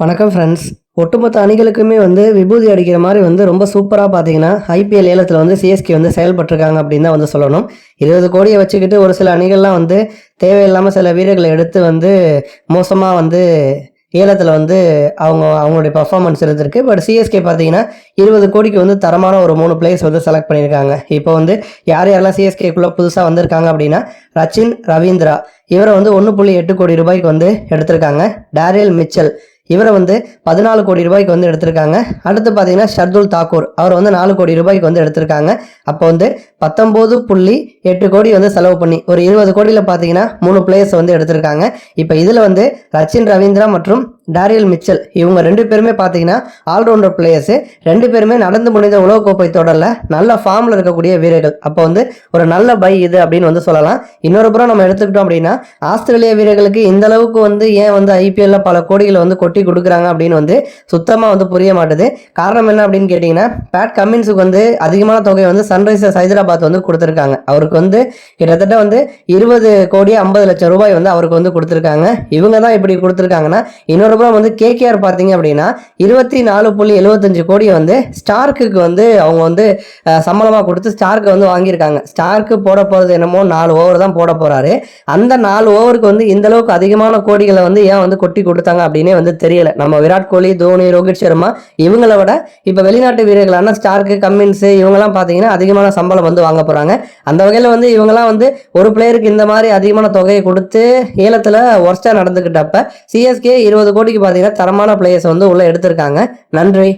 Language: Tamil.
வணக்கம் ஃப்ரெண்ட்ஸ் ஒட்டுமொத்த அணிகளுக்குமே வந்து விபூதி அடிக்கிற மாதிரி வந்து ரொம்ப சூப்பராக பார்த்தீங்கன்னா ஐபிஎல் ஏலத்தில் வந்து சிஎஸ்கே வந்து செயல்பட்டிருக்காங்க அப்படின்னு தான் வந்து சொல்லணும். இருபது கோடியை வச்சுக்கிட்டு ஒரு சில அணிகள்லாம் வந்து தேவையில்லாமல் சில வீரர்களை எடுத்து வந்து மோசமாக வந்து ஏலத்தில் வந்து அவங்க அவங்களுடைய பர்ஃபார்மன்ஸ் இருந்திருக்கு. பட் சிஎஸ்கே பார்த்தீங்கன்னா இருபது கோடிக்கு வந்து தரமான ஒரு மூணு பிளேயர்ஸ் வந்து செலக்ட் பண்ணியிருக்காங்க. இப்போ வந்து யார் யாரெல்லாம் சிஎஸ்கேக்குள்ளே புதுசாக வந்திருக்காங்க அப்படின்னா ரச்சின் ரவீந்திரா. இவரை வந்து ஒன்று புள்ளி எட்டு கோடி ரூபாய்க்கு வந்து எடுத்திருக்காங்க. டேரியல் மிச்சல் இவரை வந்து பதினாலு கோடி ரூபாய்க்கு வந்து எடுத்திருக்காங்க. அடுத்து பார்த்தீங்கன்னா ஷர்துல் தாக்கூர். அவர் வந்து நாலு கோடி ரூபாய்க்கு வந்து எடுத்திருக்காங்க. அப்போ வந்து பத்தொம்போது புள்ளி எட்டு கோடி வந்து செலவு பண்ணி ஒரு இருபது கோடியில் பார்த்தீங்கன்னா மூணு பிளேயர்ஸ் வந்து எடுத்திருக்காங்க. இப்போ இதில் வந்து ரச்சின் ரவீந்திரா மற்றும் டாரியல் மிச்சல் இவங்க ரெண்டு பேருமே பார்த்தீங்கன்னா ஆல்ரவுண்டர் பிளேயர்ஸு ரெண்டு பேருமே நடந்து முடிந்த உலகக்கோப்பை தொடரில் நல்ல ஃபார்மில் இருக்கக்கூடிய வீரர்கள். அப்போ வந்து ஒரு நல்ல பை இது அப்படின்னு வந்து சொல்லலாம். இன்னொரு புறம் நம்ம எடுத்துக்கிட்டோம் அப்படின்னா ஆஸ்திரேலிய வீரர்களுக்கு இந்த அளவுக்கு வந்து ஏன் வந்து ஐபிஎல்ல பல கோடிகளை வந்து கொட்டி கொடுக்குறாங்க அப்படின்னு வந்து சுத்தமாக வந்து புரிய மாட்டுது. காரணம் என்ன அப்படின்னு கேட்டிங்கன்னா பேட் கமின்ஸுக்கு வந்து அதிகமான தொகை வந்து சன்ரைசர்ஸ் ஹைதராபாத் வந்து கொடுத்துருக்காங்க. அவருக்கு வந்து கிட்டத்தட்ட வந்து இருபது கோடி ஐம்பது லட்சம் ரூபாய் வந்து அவருக்கு வந்து கொடுத்துருக்காங்க. இவங்க தான் இப்படி கொடுத்துருக்காங்கன்னா இன்னொரு புறம் வந்து கேகேஆர் பார்த்தீங்க அப்படின்னா இருபத்தி நாலு புள்ளி எழுபத்தஞ்சு கோடியை வந்து ஸ்டார்க்கு வந்து அவங்க வந்து சம்பளமாக கொடுத்து ஸ்டார்க்கு வந்து வாங்கியிருக்காங்க. ஸ்டார்க்கு போட போகிறது என்னமோ நாலு ஓவர் தான் போட போகிறாரு அந்த நாலு ஓவருக்கு வந்து இந்த அளவுக்கு அதிகமான கோடிகளை வந்து ஏன் வந்து கொட்டி கொடுத்தாங்க அப்படின்னே வந்து தெரியல. நம்ம விராட் கோலி தோனி ரோஹித் சர்மா இவங்கள விட இப்போ வெளிநாட்டு வீரர்களான ஸ்டார்க்கு கம்மின்ஸ் இவங்கெல்லாம் பார்த்தீங்கன்னா அதிகமான சம்பளம் வந்து வந்து வாங்க போகிறாங்க அந்த வகையில் வந்து இவங்கெல்லாம் வந்து ஒரு பிளேயருக்கு இந்த மாதிரி அதிகமான தொகையை கொடுத்து ஏலத்தில் ஒர்ஸ்டாக நடந்துக்கிட்டப்ப சிஎஸ்கே இருபது கோடிக்கு பார்த்தீங்கன்னா தரமான பிளேயர்ஸ் வந்து உள்ளே எடுத்திருக்காங்க. நன்றி.